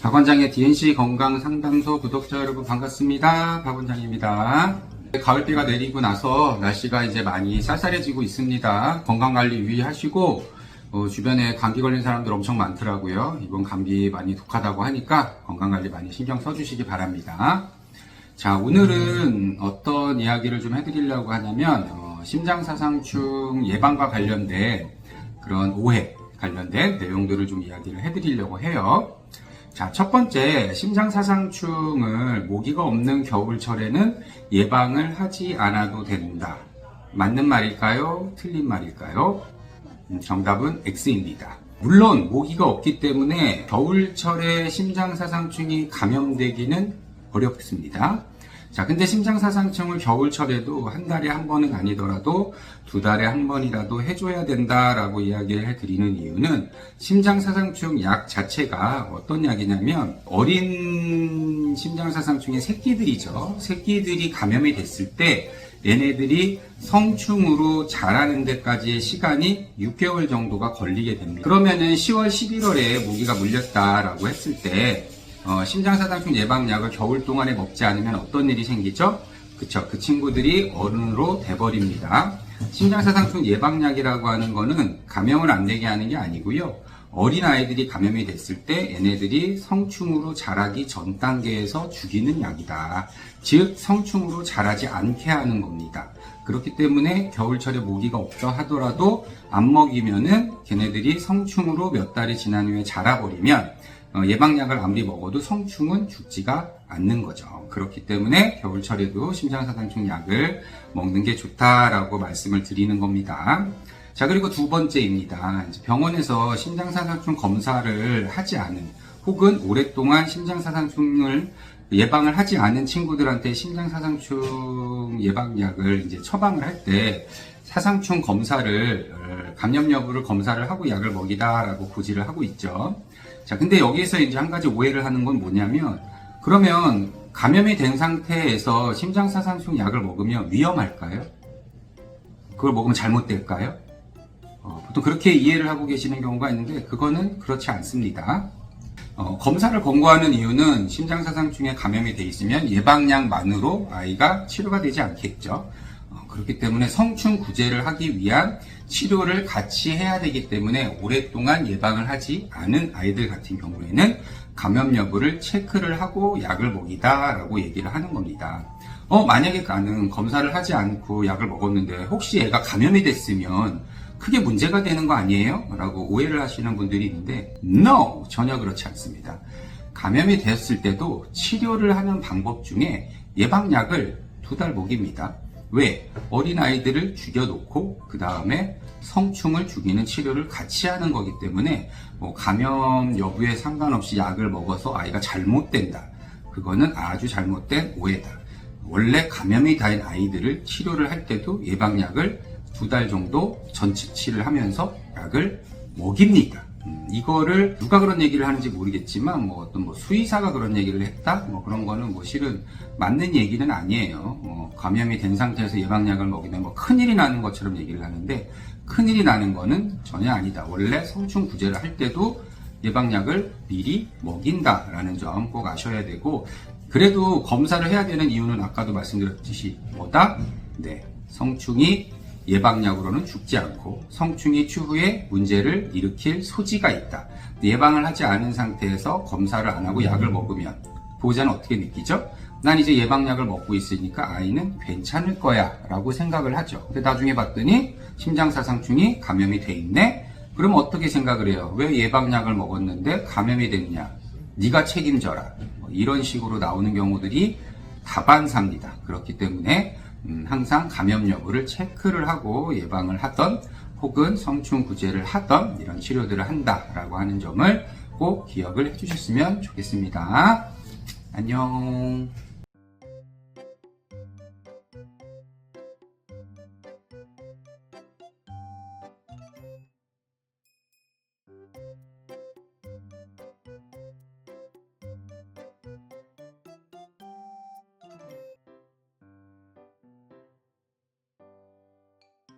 박 원장의 DNC 건강 상담소 구독자 여러분 반갑습니다. 박 원장입니다. 가을비가 내리고 나서 날씨가 이제 많이 쌀쌀해지고 있습니다. 건강 관리 유의하시고 어, 주변에 감기 걸린 사람들 엄청 많더라고요. 이번 감기 많이 독하다고 하니까 건강 관리 많이 신경 써주시기 바랍니다. 자, 오늘은 어떤 이야기를 좀 해드리려고 하냐면, 어, 심장사상충 예방과 관련된 그런 오해 관련된 내용들을 좀 이야기를 해드리려고 해요. 자, 첫 번째, 심장사상충을 모기가 없는 겨울철에는 예방을 하지 않아도 된다. 맞는 말일까요? 틀린 말일까요? 음, 정답은 X입니다. 물론 모기가 없기 때문에 겨울철에 심장사상충이 감염되기는 어렵습니다. 자, 근데 심장사상충을 겨울철에도 한 달에 한 번은 아니더라도 두 달에 한 번이라도 해줘야 된다라고 이야기를 해드리는 이유는 심장사상충 약 자체가 어떤 약이냐면 어린 심장사상충의 새끼들이죠. 새끼들이 감염이 됐을 때 얘네들이 성충으로 자라는 데까지의 시간이 6개월 정도가 걸리게 됩니다. 그러면은 10월, 11월에 모기가 물렸다라고 했을 때 어, 심장사상충 예방약을 겨울 동안에 먹지 않으면 어떤 일이 생기죠? 그쵸. 그 친구들이 어른으로 돼버립니다. 심장사상충 예방약이라고 하는 거는 감염을 안 되게 하는 게 아니고요. 어린 아이들이 감염이 됐을 때 얘네들이 성충으로 자라기 전 단계에서 죽이는 약이다. 즉, 성충으로 자라지 않게 하는 겁니다. 그렇기 때문에 겨울철에 모기가 없다 하더라도 안 먹이면은 걔네들이 성충으로 몇 달이 지난 후에 자라버리면 어, 예방약을 아무리 먹어도 성충은 죽지가 않는 거죠. 그렇기 때문에 겨울철에도 심장사상충 약을 먹는 게 좋다라고 말씀을 드리는 겁니다. 자, 그리고 두 번째입니다. 병원에서 심장사상충 검사를 하지 않은 혹은 오랫동안 심장사상충을 예방을 하지 않은 친구들한테 심장사상충 예방약을 이제 처방을 할 때 사상충 검사를 어, 감염 여부를 검사를 하고 약을 먹이다라고 고지를 하고 있죠. 자, 근데 여기에서 이제 한 가지 오해를 하는 건 뭐냐면 그러면 감염이 된 상태에서 심장사상충 약을 먹으면 위험할까요? 그걸 먹으면 잘못될까요? 어, 보통 그렇게 이해를 하고 계시는 경우가 있는데 그거는 그렇지 않습니다. 어, 검사를 권고하는 이유는 심장사상충에 감염이 돼 있으면 예방약만으로 아이가 치료가 되지 않겠죠. 어, 그렇기 때문에 성충 구제를 하기 위한 치료를 같이 해야 되기 때문에 오랫동안 예방을 하지 않은 아이들 같은 경우에는 감염 여부를 체크를 하고 약을 먹이다라고 얘기를 하는 겁니다. 어, 만약에 나는 검사를 하지 않고 약을 먹었는데 혹시 애가 감염이 됐으면 크게 문제가 되는 거 아니에요? 라고 오해를 하시는 분들이 있는데 No! 전혀 그렇지 않습니다. 감염이 됐을 때도 치료를 하는 방법 중에 예방약을 두 달 먹입니다. 왜? 어린아이들을 죽여놓고 그 다음에 성충을 죽이는 치료를 같이 하는 거기 때문에 뭐 감염 여부에 상관없이 약을 먹어서 아이가 잘못된다. 그거는 아주 잘못된 오해다. 원래 감염이 된 아이들을 치료를 할 때도 예방약을 두 달 정도 전치치를 하면서 약을 먹입니다. 음, 이거를 누가 그런 얘기를 하는지 모르겠지만 뭐 어떤 뭐 수의사가 그런 얘기를 했다 뭐 그런 거는 뭐 실은 맞는 얘기는 아니에요. 뭐 감염이 된 상태에서 예방약을 먹이면 뭐 큰일이 나는 것처럼 얘기를 하는데 큰일이 나는 거는 전혀 아니다. 원래 성충 구제를 할 때도 예방약을 미리 먹인다라는 점 꼭 아셔야 되고 그래도 검사를 해야 되는 이유는 아까도 말씀드렸듯이 뭐다? 네. 성충이 예방약으로는 죽지 않고 성충이 추후에 문제를 일으킬 소지가 있다. 예방을 하지 않은 상태에서 검사를 안 하고 약을 먹으면 보호자는 어떻게 느끼죠? 난 이제 예방약을 먹고 있으니까 아이는 괜찮을 거야 라고 생각을 하죠. 근데 나중에 봤더니 심장사상충이 감염이 돼 있네? 그럼 어떻게 생각을 해요? 왜 예방약을 먹었는데 감염이 됐냐? 네가 책임져라. 뭐 이런 식으로 나오는 경우들이 다반사입니다. 그렇기 때문에 음, 항상 감염 여부를 체크를 하고 예방을 하던 혹은 성충 구제를 하던 이런 치료들을 한다라고 하는 점을 꼭 기억을 해주셨으면 좋겠습니다. 안녕.